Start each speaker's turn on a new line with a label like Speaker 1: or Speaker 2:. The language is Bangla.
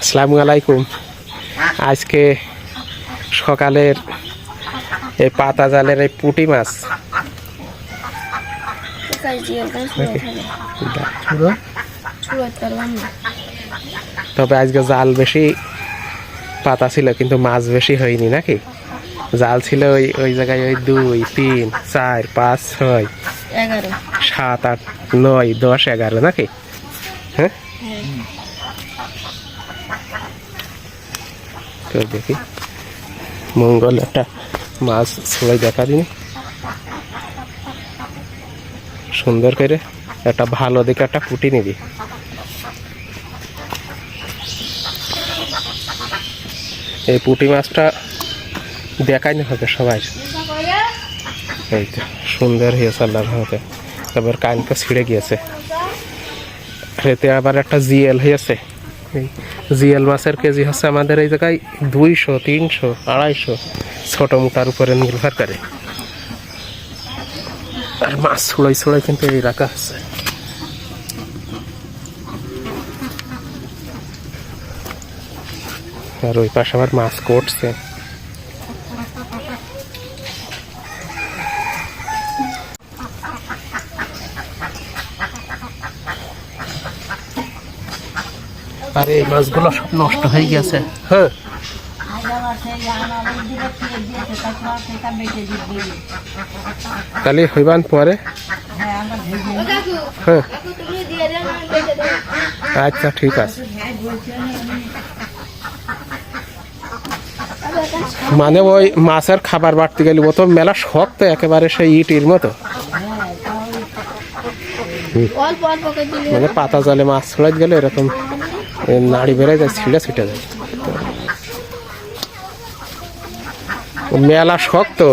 Speaker 1: আসসালামু আলাইকুম আজকে সকালের এই পাতা জালের এই পুটি মাছ তবে আজকে জাল বেশি পাতা ছিল কিন্তু মাছ বেশি হয়নি নাকি জাল ছিল ওই ওই জায়গায় ওই দুই তিন চার পাঁচ ছয় সাত আট নয় দশ এগারো নাকি হ্যাঁ, হ্যাঁ। কেউ দেখি মঙ্গল একটা মাছ সবাই দেখা দিন সুন্দর করে একটা ভালো দেখে একটা কুটি নিবি এই পুঁটি মাছটা দেখাই না হবে সবাই এই তো সুন্দর হয়েছে আল্লাহর হতে তারপর কানকে ছিঁড়ে গিয়েছে রেতে আবার একটা জিএল হয়েছে নেই জিয়াল মাছের কেজি হচ্ছে আমাদের এই জায়গায় দুইশো তিনশো আড়াইশো ছোটো মোটার উপরে নির্ভর করে আর মাছ ছোড়াই ছোড়াই কিন্তু এই রাখা আছে আর ওই পাশে আবার মাছ করছে আর এই মাছগুলো সব নষ্ট হয়ে গেছে হ্যাঁ তাহলে হইবান পরে হ্যাঁ আচ্ছা ঠিক আছে মানে ওই মাছের খাবার বাড়তে গেলে ও তো মেলা তো একেবারে সেই ইটির মতো হ্যাঁ, মানে পাতা জালে মাছ ছড়াইতে গেলে এরকম নাড়ি বেড়ায় যায় ছিঁড়া ছিটা যায় মেলা শখ তো